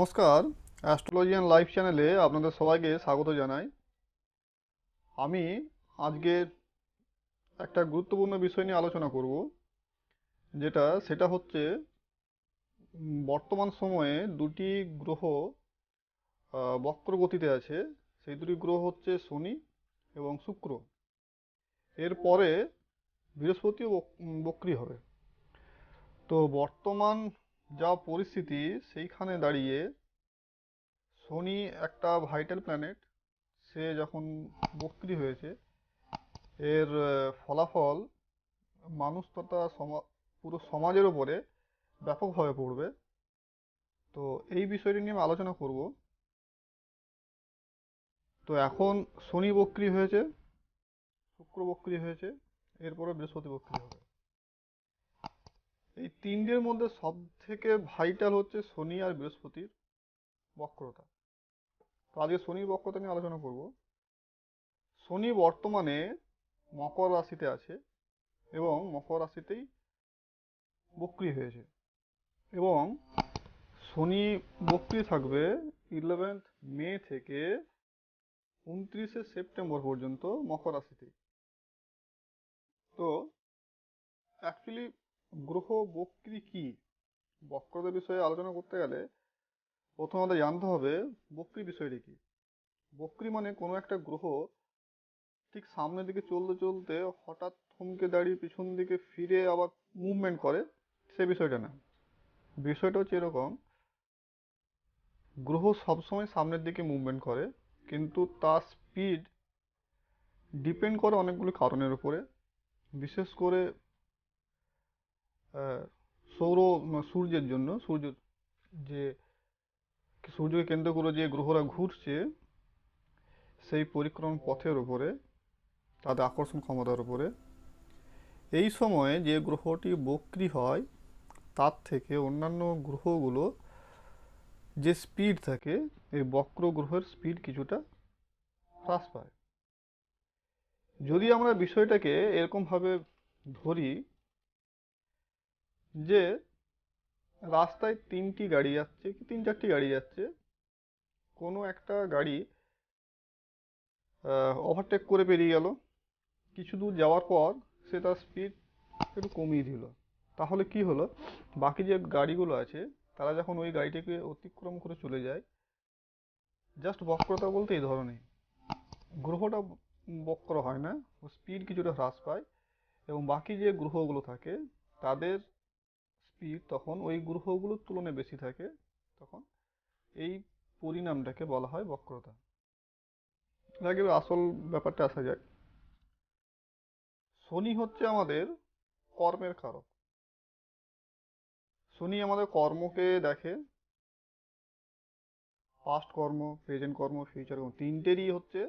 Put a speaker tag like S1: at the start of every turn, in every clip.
S1: নমস্কার অ্যাস্ট্রোলজিয়ান লাইভ চ্যানেলে আপনাদের সবাইকে স্বাগত জানাই। আমি আজকে একটা গুরুত্বপূর্ণ বিষয় নিয়ে আলোচনা করব যেটা সেটা হচ্ছে বর্তমান সময়ে দুটি গ্রহ বক্র গতিতে আছে। সেই দুটি গ্রহ হচ্ছে শনি এবং শুক্র। এরপরে বৃহস্পতিও বক- উম, হবে। তো বর্তমান যা পরিস্থিতি সেইখানে দাঁড়িয়ে শনি একটা ভাইটাল প্ল্যানেট, সে যখন বক্রি হয়েছে, এর ফলাফল মানুষ তথা সমা, পুরো সমাজের ওপরে ব্যাপকভাবে পড়বে। তো এই বিষয়টি নিয়ে আমি আলোচনা করব। তো এখন শনি বক্রি হয়েছে, শুক্র বক্রী হয়েছে, এরপরে বৃহস্পতি বক্রী হবে। এই তিনটের মধ্যে সব থেকে ভাইটাল হচ্ছে শনি আর বৃহস্পতির বক্রতা। তো আজকে শনির বক্রতা নিয়ে আলোচনা করব। শনি বর্তমানে মকর রাশিতে আছে এবং মকর রাশিতেই বক্রী হয়েছে এবং শনি বক্রী থাকবে ইলেভেন্থ মে থেকে উনত্রিশে সেপ্টেম্বর পর্যন্ত মকর রাশিতেই। তো অ্যাকচুয়ালি গ্রহ, বক্রী কি? বক্রতার বিষয়ে আলোচনা করতে গেলে প্রথম আমাদের জানতে হবে বক্রী বিষয়টি কি? বক্রী মানে কোনো একটা গ্রহ ঠিক সামনের দিকে চলতে চলতে হঠাৎ থমকে দাঁড়িয়ে পিছন দিকে ফিরে আবার মুভমেন্ট করে, সে বিষয়টা না। বিষয়টা হচ্ছে এরকম, গ্রহ সবসময় সামনের দিকে মুভমেন্ট করে, কিন্তু তার স্পিড ডিপেন্ড করে অনেকগুলো কারণের উপরে। বিশেষ করে সৌর সূর্যের জন্য, সূর্য যে, সূর্যকে কেন্দ্র করে যে গ্রহরা ঘুরছে, সেই পরিক্রমণ পথের উপরে, তাদের আকর্ষণ ক্ষমতার উপরে, এই সময়ে যে গ্রহটি বক্রি হয়, তার থেকে অন্যান্য গ্রহগুলো যে স্পিড থাকে, এই বক্র গ্রহের স্পিড কিছুটা হ্রাস পায়। যদি আমরা বিষয়টাকে এরকমভাবে ধরি যে রাস্তায় তিনটি গাড়ি যাচ্ছে কি তিন চারটি গাড়ি যাচ্ছে, কোনো একটা গাড়ি ওভারটেক করে পেরিয়ে গেল। কিছু দূর যাওয়ার পর সে তার স্পিড একটু কমিয়ে দিল। তাহলে কি হলো? বাকি যে গাড়িগুলো আছে, তারা যখন ওই গাড়িটিকে অতিক্রম করে চলে যায় জাস্ট বক্রতা বলতে এই ধরনের। গ্রহটা বক্র হয় না স্পিড কিছুটা হ্রাস পায় এবং বাকি যে গ্রহগুলো থাকে, তাদের স্পিড তখন ওই গ্রহগুলোর তুলনায় বেশি থাকে, তখন এই পরিণামটাকে বলা হয় বক্রতা। আগে আসল ব্যাপারটা আসা যায় শনি হচ্ছে আমাদের কর্মের কারক। শনি আমাদের কর্মকে দেখে পাস্ট কর্ম প্রেজেন্ট কর্ম ফিউচার কর্ম, তিনটেরই হচ্ছে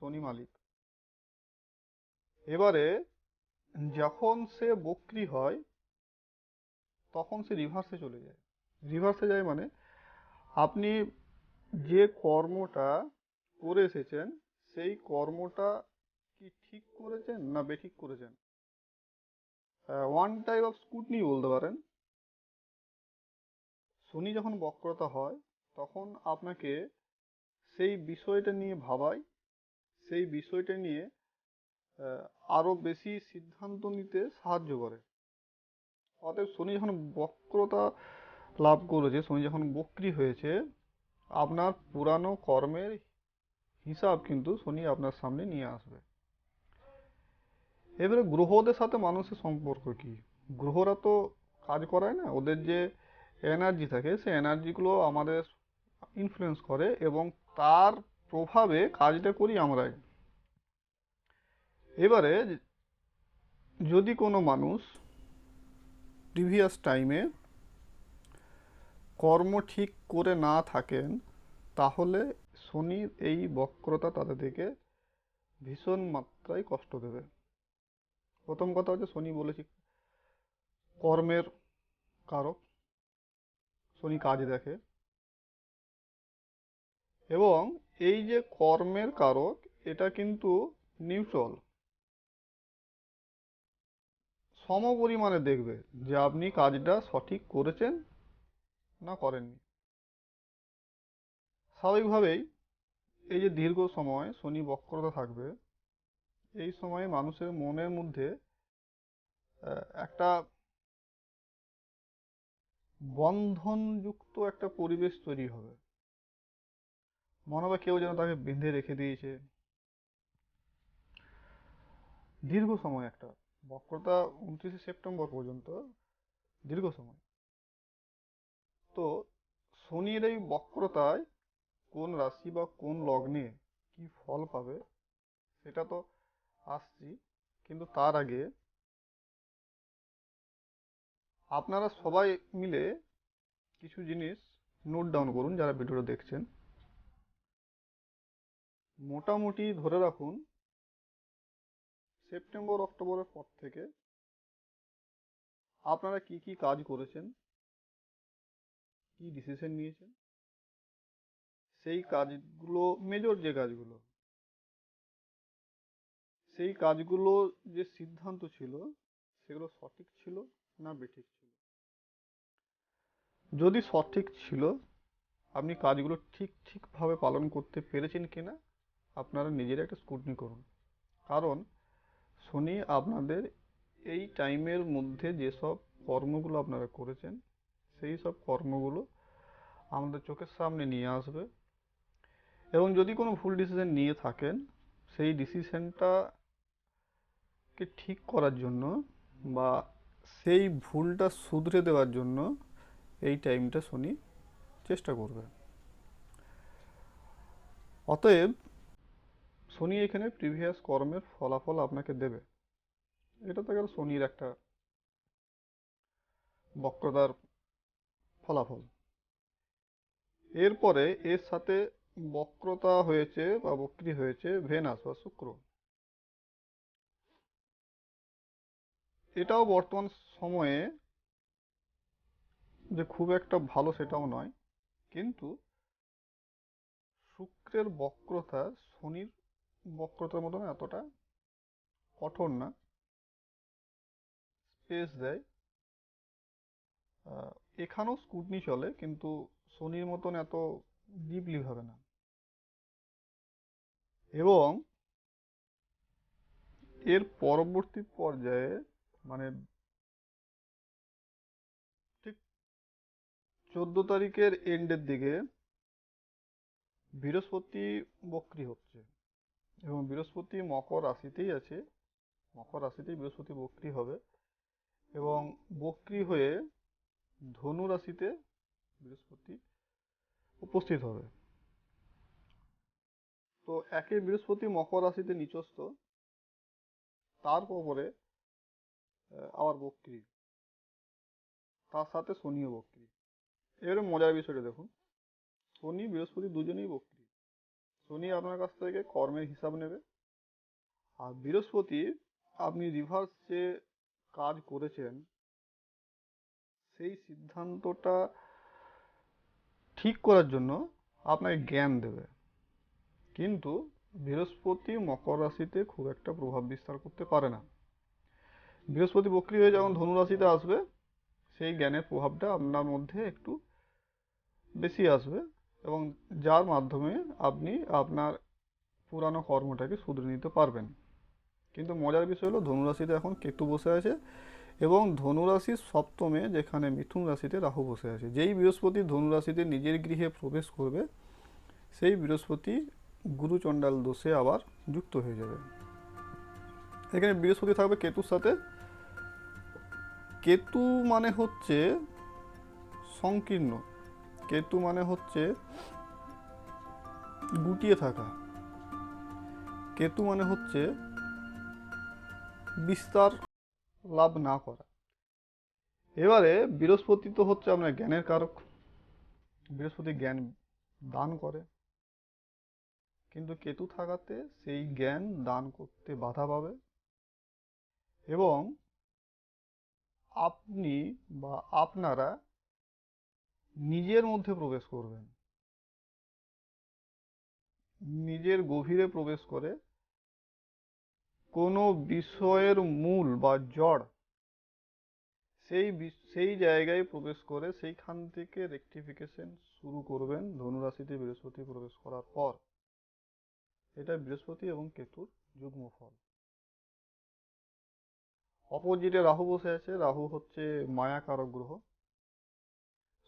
S1: শনি মালিক। এবারে যখন সে বক্রি হয় তখন সে রিভার্সে চলে যায়। রিভার্সে যায় মানে আপনি যে কর্মটা করে এসেছেন সেই কর্মটা কি ঠিক করেছেন না বেঠিক করেছেন? ওয়ান টাইপ অফ স্কুটনি বলতে পারেন। শনি যখন বক্রতা হয় তখন আপনাকে সেই বিষয়টা নিয়ে ভাবায় সেই বিষয়টা নিয়ে আহ, আরও বেশি সিদ্ধান্ত নিতে সাহায্য করে। অতএব শনি যখন বক্রতা লাভ করেছে শনি যখন বক্রী হয়েছে, আপনার পুরানো কর্মের হিসাব কিন্তু শনি আপনার সামনে নিয়ে আসবে। এবারে গ্রহদের সাথে মানুষের সম্পর্ক কি? গ্রহরা তো কাজ করায় না, ওদের যে এনার্জি থাকে, সেই এনার্জিগুলো আমাদের ইনফ্লুয়েন্স করে এবং তার প্রভাবে কাজটা করি আমরাই। এবারে যদি কোনো মানুষ প্রিভিয়াস টাইমে কর্ম ঠিক করে না থাকেন, তাহলে শনির এই বক্রতা তাদেরকে ভীষণ মাত্রায় কষ্ট দেবে। প্রথম কথা হচ্ছে শনি বলেছি কর্মের কারক, শনি কাজ দেখে। এবং এই যে কর্মের কারক, এটা কিন্তু নিউট্রাল সম পরিমাণে দেখবে যে আপনি কাজটা সঠিক করেছেন না করেননি। স্বাভাবিকভাবেই এই যে দীর্ঘ সময় শনি বক্রতা থাকবে, এই সময়ে মানুষের মনের মধ্যে একটা বন্ধনযুক্ত একটা পরিবেশ তৈরি হবে। মনে হবে কেউ যেন তাকে বেঁধে রেখে দিয়েছে। দীর্ঘ সময় একটা বক্রতা উনত্রিশে সেপ্টেম্বর পর্যন্ত দীর্ঘ সময়। তো শনির এই বক্রতায় কোন রাশি বা কোন লগ্নে কি ফল পাবে সেটা তো আসছি, কিন্তু তার আগে আপনারা সবাই মিলে কিছু জিনিস নোট ডাউন করুন যারা ভিডিওটা দেখছেন। মোটামুটি ধরে রাখুন সেপ্টেম্বর, অক্টোবরের পর থেকে আপনারা কি কি কাজ করেছেন? কি ডিসিশন নিয়েছেন? সেই কাজগুলো মেজর যে কাজগুলো, সেই কাজগুলো যে সিদ্ধান্ত ছিল, সেগুলো সঠিক ছিল না বেঠিক ছিল? যদি সঠিক ছিল, আপনি কাজগুলো ঠিক ঠিকভাবে পালন করতে পেরেছেন কিনা, আপনারা নিজেরা একটা স্কুটনি করুন। কারণ শনি আপনাদের এই টাইমের মধ্যে যেসব কর্মগুলো আপনারা করেছেন, সেই সব কর্মগুলো আমাদের চোখের সামনে নিয়ে আসবে। এবং যদি কোনো ভুল ডিসিশন নিয়ে থাকেন, সেই ডিসিশনটাকে ঠিক করার জন্য বা সেই ভুলটা শুধরে দেওয়ার জন্য এই টাইমটা শনি চেষ্টা করবে অতএব শনি এখানে প্রিভিয়াস কর্মের ফলাফল আপনাকে দেবে। এটা তো গেল শনির একটা বক্রতার ফলাফল। এরপরে এর সাথে বক্রতা হয়েছে বা বক্রি হয়েছে ভেনাস বা শুক্র। এটাও বর্তমান সময়ে যে খুব একটা ভালো সেটাও নয়, কিন্তু শুক্রের বক্রতা শনির বক্রতার মতন এতটা। কঠোর না। স্পেস দেয়। এখানেও স্কুটনি চলে, কিন্তু শনির মতন এত ডিপলি ভাবে না। এবং এর পরবর্তী পর্যায়ে মানে ঠিক চোদ্দ তারিখের এন্ডের দিকে বৃহস্পতি বক্রি হচ্ছে। এবং বৃহস্পতি মকর রাশিতেই আছে। মকর রাশিতেই বৃহস্পতি বক্রি হবে এবং বক্রি হয়ে ধনু রাশিতে বৃহস্পতি উপস্থিত হবে। তো একে বৃহস্পতি মকর রাশিতে নিচস্থ তারপরে আবার বক্রি, তার সাথে শনিও বক্রি। এবারে মজার বিষয়টা দেখুন, শনি বৃহস্পতি দুজনেই বক্রি। শনি আপনার কাছ থেকে, কর্মের হিসাব নেবে। আর বৃহস্পতি, আপনি রিভার্স যে কাজ করেছেন, সেই সিদ্ধান্তটা ঠিক করার জন্য আপনাকে জ্ঞান দেবে। কিন্তু বৃহস্পতি মকর রাশিতে খুব একটা প্রভাব বিস্তার করতে পারে না। বৃহস্পতি বক্রি হয়ে যখন ধনুরাশিতে আসবে, সেই জ্ঞানের প্রভাবটা আপনার মধ্যে একটু বেশি আসবে। এবং যার মাধ্যমে আপনি আপনার পুরানো কর্মটাকে শুধরে নিতে পারবেন। কিন্তু মজার বিষয় হলো, ধনুরাশিতে এখন কেতু বসে আছে এবং ধনুরাশির সপ্তমে যেখানে মিথুন রাশিতে রাহু বসে আছে। যেই বৃহস্পতি ধনুরাশিতে নিজের গৃহে প্রবেশ করবে, সেই বৃহস্পতি গুরুচণ্ডাল দোষে আবার যুক্ত হয়ে যাবে। এখানে বৃহস্পতি থাকবে কেতুর সাথে। কেতু মানে হচ্ছে সংকীর্ণ। কেতু মানে হচ্ছে গুটিয়ে থাকা। কেতু মানে হচ্ছে বিস্তার লাভ না করা। এবারে বৃহস্পতি তো হচ্ছে আপনার জ্ঞানের কারক। বৃহস্পতি জ্ঞান দান করে। কিন্তু কেতু থাকাতে সেই জ্ঞান দান করতে বাধা পাবে। এবং আপনি বা আপনারা নিজের মধ্যে প্রবেশ করবেন। নিজের গভীরে প্রবেশ করে কোনো বিষয়ের মূল বা জড় সেই সেই জায়গায় প্রবেশ করে সেইখান থেকে রেকটিফিকেশন শুরু করবেন ধনুরাশিতে বৃহস্পতি প্রবেশ করার পর। এটা বৃহস্পতি এবং কেতুর যুগ্ম ফল অপোজিটে রাহু বসে আছে, রাহু হচ্ছে মায়া কারক গ্রহ।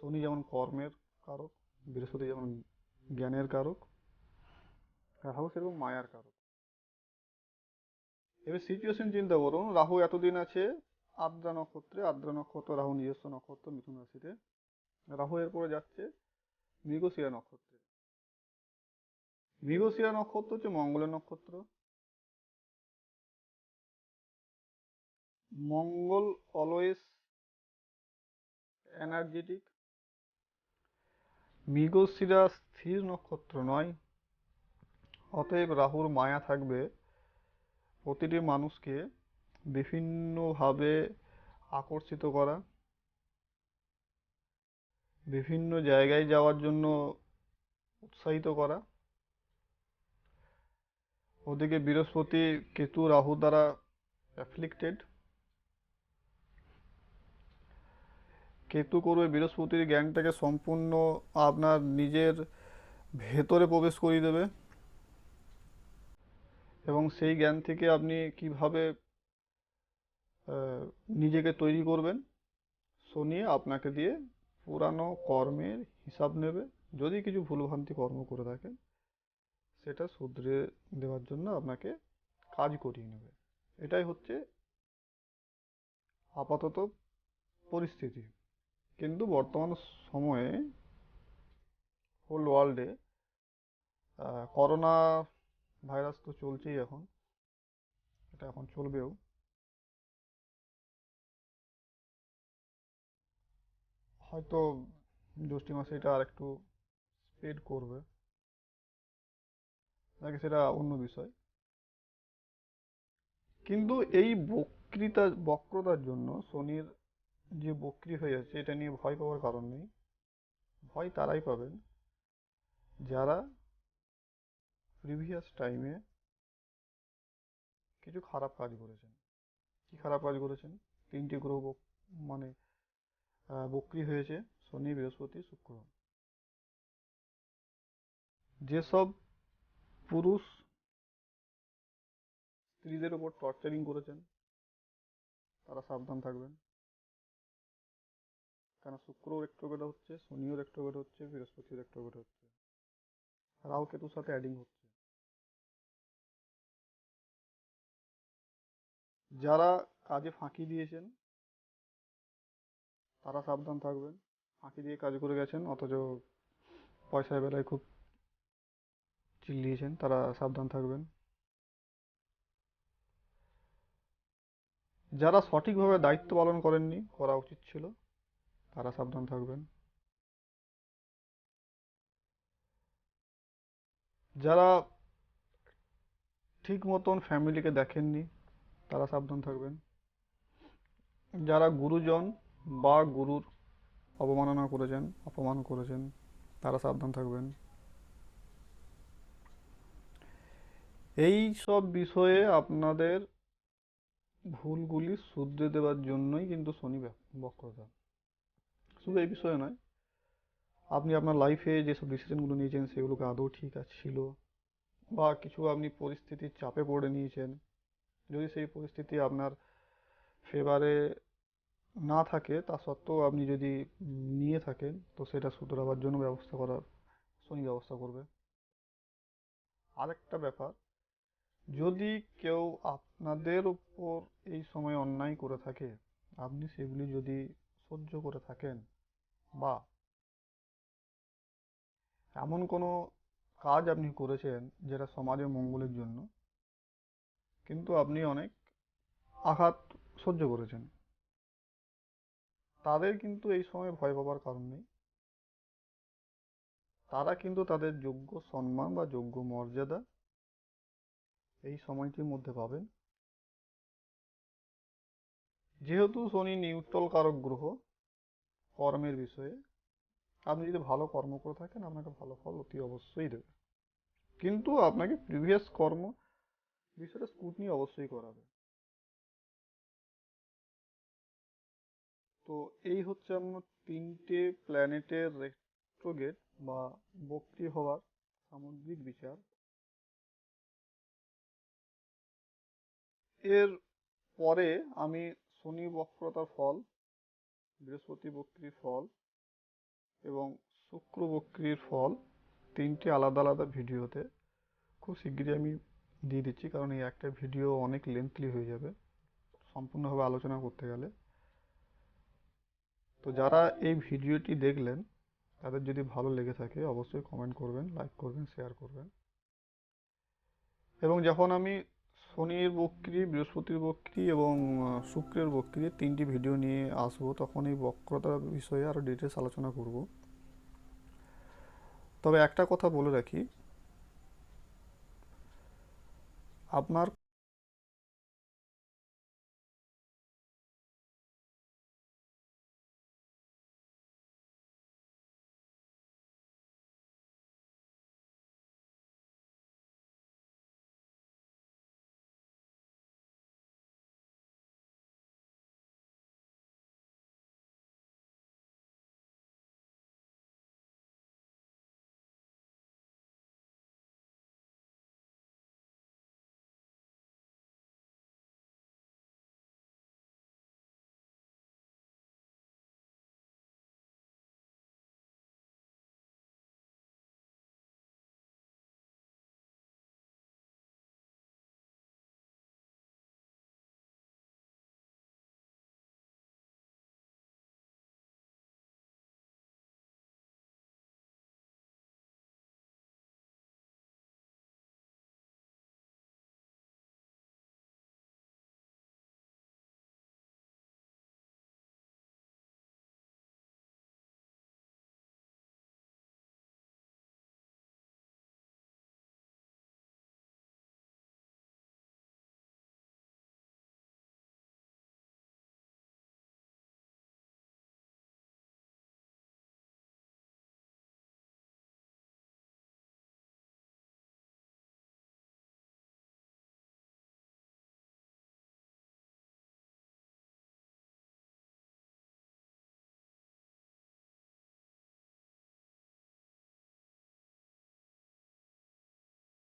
S1: শনি যেমন কর্মের কারক, বৃহস্পতি যেমন জ্ঞানের কারক, রাহু সেরকম মায়ার কারক। এবার সিচুয়েশন চিন্তা করুন, রাহু এতদিন আছে, আদ্রা নক্ষত্রে, আদ্রা নক্ষত্র, রাহু নিজস্ব নক্ষত্র, মিথুন রাশিতে। রাহু এরপরে যাচ্ছে মৃগশিরা নক্ষত্রে। মৃগশিরা নক্ষত্র হচ্ছে মঙ্গলের নক্ষত্র। মঙ্গল অলওয়েজ এনার্জেটিক মৃগশিরা স্থির নক্ষত্র নয়। অতএব রাহুর মায়া থাকবে প্রতিটি মানুষকে বিভিন্নভাবে আকর্ষিত করা, বিভিন্ন জায়গায় যাওয়ার জন্য উৎসাহিত করা। ওদিকে বৃহস্পতি কেতু রাহু দ্বারা অ্যাফ্লিক্টেড কেতু করবে বৃহস্পতির জ্ঞানটাকে সম্পূর্ণ আপনার নিজের ভেতরে প্রবেশ করিয়ে দেবে। এবং সেই জ্ঞান থেকে আপনি কীভাবে নিজেকে তৈরি করবেন শনি আপনাকে দিয়ে পুরানো কর্মের হিসাব নেবে। যদি কিছু ভুলভ্রান্তি কর্ম করে থাকেন, সেটা শুধরে দেওয়ার জন্য আপনাকে কাজ করিয়ে নেবে। এটাই হচ্ছে আপাতত পরিস্থিতি। কিন্তু বর্তমান সময়ে হোল ওয়ার্ল্ডে করোনা ভাইরাস তো চলছেই এখন। এটা এখন চলবেও। হয়তো জ্যৈষ্ঠ মাসে এটা আর একটু স্প্রেড করবে। নাকি সেটা অন্য বিষয়। কিন্তু এই বক্তৃতা, বক্রতার জন্য শনির যে বক্রি হয়ে যাচ্ছে, এটা নিয়ে ভয় পাওয়ার কারণ নেই। ভয় তারাই পাবেন। যারা প্রিভিয়াস টাইমে কিছু খারাপ কাজ করেছেন। কি খারাপ কাজ করেছেন? তিনটি গ্রহ মানে বক্রি হয়েছে শনি, বৃহস্পতি, শুক্র। যেসব পুরুষ স্ত্রীদের উপর টর্চারিং করেছেন, তারা সাবধান থাকবেন। কারণ শুক্রও রেক্টোগেট হচ্ছে শনিও রেক্টোগেট হচ্ছে বৃহস্পতিও রেক্টোগেট হচ্ছে। রাহু কেতুর সাথে অ্যাডিং হচ্ছে। যারা কাজে ফাঁকি দিয়েছেন, তারা সাবধান থাকবেন। ফাঁকি দিয়ে কাজ করে গেছেন, অথচ পয়সার বেলায় খুব চিল্লিয়েছেন, তারা সাবধান থাকবেন। যারা সঠিকভাবে দায়িত্ব পালন করেননি, করা উচিত ছিল। তারা সাবধান থাকবেন। যারা ঠিক মতন ফ্যামিলিকে দেখেননি, তারা সাবধান থাকবেন। যারা গুরুজন বা গুরুর অবমাননা করেছেন, অপমান করেছেন, তারা সাবধান থাকবেন। এই সব বিষয়ে আপনাদের ভুলগুলি শুধরে দেওয়ার জন্যই কিন্তু শনি বক্রতা। শুধু এই বিষয়ে নয়, আপনি আপনার লাইফে যেসব ডিসিশনগুলো নিয়েছেন সেগুলোকে আদৌ ঠিক ছিল? বা কিছু আপনি পরিস্থিতির চাপে পড়ে নিয়েছেন, যদি সেই পরিস্থিতি আপনার ফেভারে না থাকে, তা সত্ত্বেও আপনি যদি নিয়ে থাকেন, তো সেটা শুধরাবার জন্য ব্যবস্থা করার শনি ব্যবস্থা করবে। আরেকটা ব্যাপার, যদি কেউ আপনাদের উপর এই সময় অন্যায় করে থাকে, আপনি সেগুলি যদি সহ্য করে থাকেন বা এমন কোনো কাজ আপনি করেছেন যেটা সমাজের মঙ্গলের জন্য, কিন্তু আপনি অনেক আঘাত সহ্য করেছেন। তাদের কিন্তু এই সময় ভয় পাবার কারণ নেই। তারা কিন্তু তাদের যোগ্য সম্মান বা যোগ্য মর্যাদা এই সময়টির মধ্যে পাবেন। যেহেতু শনি নিউট্রাল কারক গ্রহ কর্মের বিষয়ে। আপনি যদি ভালো কর্ম করে থাকেন, আপনাকে ভালো ফল অতি অবশ্যই দেবে। কিন্তু আপনাকে প্রিভিয়াস কর্ম বিষয়টা স্কুটনি অবশ্যই করাবে। তো এই হচ্ছে আমার তিনটে প্ল্যানেটের রেট্রোগেট বা বক্রি হওয়ার সামগ্রিক বিচার। এর পরে আমি শনি বক্রতার ফল বৃহস্পতি বক্রির ফল এবং শুক্র বক্রির ফল তিনটি আলাদা আলাদা ভিডিওতে। খুব শিগগিরই আমি দিয়ে দিচ্ছি কারণ এই একটা ভিডিও অনেক লেন্থলি হয়ে যাবে। সম্পূর্ণভাবে আলোচনা করতে গেলে। তো যারা এই ভিডিওটি দেখলেন, তাদের যদি ভালো লেগে থাকে অবশ্যই কমেন্ট করবেন লাইক করবেন শেয়ার করবেন। এবং যখন আমি শনির বক্রি, বৃহস্পতির বক্রি এবং শুক্রের বক্রি তিনটি ভিডিও নিয়ে আসব। তখন এই বক্রতার বিষয়ে আরও ডিটেলস আলোচনা করব। তবে একটা কথা বলে রাখি। আপনার